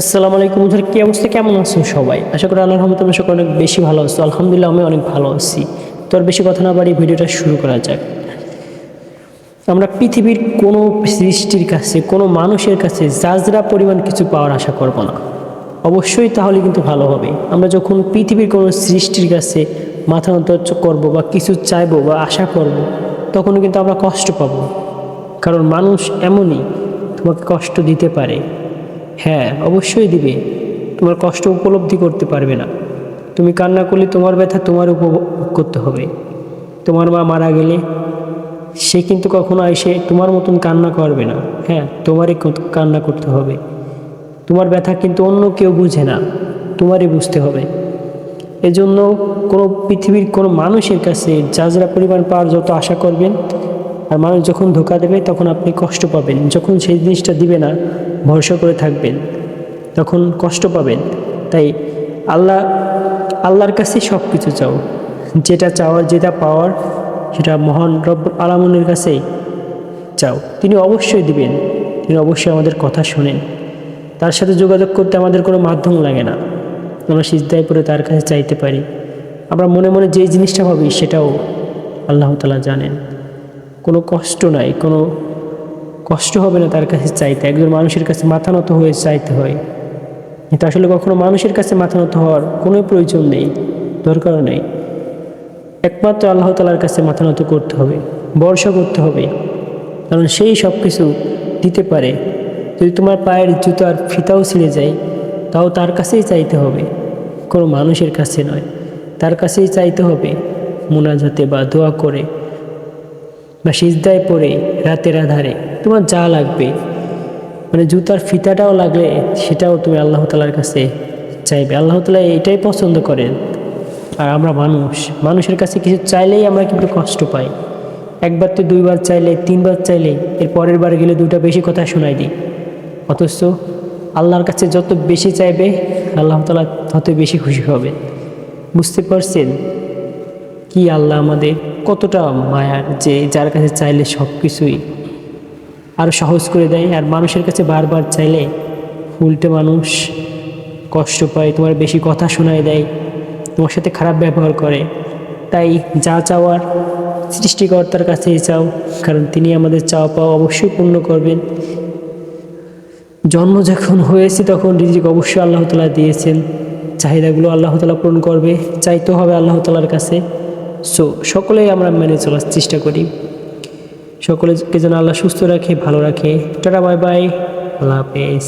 আসসালামু আলাইকুম বন্ধুরা কি অবস্থা? কেমন আছেন সবাই? আশা করি আল্লাহর রহমতে সকলে অনেক বেশি ভালো আছো। আলহামদুলিল্লাহ আমি অনেক ভালো আছি। তো আর বেশি কথা না বাড়িয়ে ভিডিওটা শুরু করা যাক। আমরা পৃথিবীর কোনো সৃষ্টির কাছে, কোনো মানুষের কাছে জাজরা পরিমাণ কিছু পাওয়ার আশা করব না। অবশ্যই তাহলে কিন্তু ভালো হবে। আমরা যখন পৃথিবীর কোনো সৃষ্টির কাছে মাথা নত করব বা কিছু চাইব বা আশা করব তখন কিন্তু আমরা কষ্ট পাবো। কারণ মানুষ এমনই তোমাকে কষ্ট দিতে পারে। হ্যাঁ অবশ্যই দিবে। তোমার কষ্ট উপলব্ধি করতে পারবে না। তুমি কান্না করলে তোমার ব্যথা তোমার উপভোগ করতে হবে। তোমার মা মারা গেলে সে কিন্তু কখনো এসে তোমার মতন কান্না করবে না। হ্যাঁ তোমারই কান্না করতে হবে। তোমার ব্যথা কিন্তু অন্য কেউ বুঝে না। তোমারই বুঝতে হবে। এজন্য কোনো পৃথিবীর কোনো মানুষের কাছে যাজরা পরিমাণ পাওয়ার যত আশা করবেন, আর মানুষ যখন ধোকা দেবে তখন আপনি কষ্ট পাবেন। যখন সেই জিনিসটা দিবে না ভরসা করে থাকবেন, তখন কষ্ট পাবেন। তাই আল্লাহ, আল্লাহর কাছে সব কিছু চাও। যেটা চাওয়ার, যেটা পাওয়ার, সেটা মহান রব আলামনের কাছেই চাও। তিনি অবশ্যই দিবেন, তিনি অবশ্যই আমাদের কথা শোনেন। তার সাথে যোগাযোগ করতে আমাদের কোনো মাধ্যম লাগে না। আমরা সিজদায় পরে তার কাছে চাইতে পারি। আমরা মনে মনে যেই জিনিসটা ভাবি, সেটাও আল্লাহ তালা জানেন। কোনো কষ্ট নাই, কোনো কষ্ট হবে না তার কাছে চাইতে। একজন মানুষের কাছে মাথা নত হয়ে চাইতে হয়। কিন্তু আসলে কখনো মানুষের কাছে মাথা নত হওয়ার কোনো প্রয়োজন নেই, দরকারও নেই। একমাত্র আল্লাহ তালার কাছে মাথা নত করতে হবে বর্ষা করতে হবে। কারণ সেই সব কিছু দিতে পারে। যদি তোমার পায়ের জুতার ফিতাও ছিঁড়ে যায়, তাও তার কাছেই চাইতে হবে। কোনো মানুষের কাছে নয়, তার কাছেই চাইতে হবে। মোনাজাতে বা দোয়া করে, বা সিজদায় পড়ে রাতের আধারে। তোমার যা লাগবে। মানে জুতার ফিতাটাও লাগলে সেটাও তুমি আল্লাহ তালার কাছে চাইবে। আল্লাহ তালা এটাই পছন্দ করেন। আর আমরা মানুষ, মানুষের কাছে কিছু চাইলেই আমরা কিন্তু কষ্ট পাই। একবার তো দুইবার চাইলে, তিনবার চাইলে, এর পরের বার গেলে দুটা বেশি কথা শোনাই দিই। অথচ আল্লাহর কাছে যত বেশি চাইবে, আল্লাহ তালা তত বেশি খুশি হবে। বুঝতে পারছেন কি আল্লাহ আমাদের কতটা মায়ার যে যার কাছে চাইলে সব কিছুই আরও সহজ করে দেয়। আর মানুষের কাছে বারবার চাইলে উল্টে মানুষ কষ্ট পায়, তোমার বেশি কথা শোনায় দেয়, তোমার সাথে খারাপ ব্যবহার করে। তাই যা চাওয়ার সৃষ্টিকর্তার কাছেই চাও, কারণ তিনি আমাদের চাওয়া পাওয়া অবশ্যই পূর্ণ করবেন। জন্ম যখন হয়েছে তখন রিজিক অবশ্যই আল্লাহ তালা দিয়েছেন। চাহিদাগুলো আল্লাহ তালা পূরণ করবে, চাইতে হবে আল্লাহ তালার কাছে। সো সকলেই আমরা মেনে চলার চেষ্টা করি। সকলেকে যেন আল্লাহ সুস্থ রাখে ভালো রাখে। Tata bye bye. আল্লাহ হাফেজ।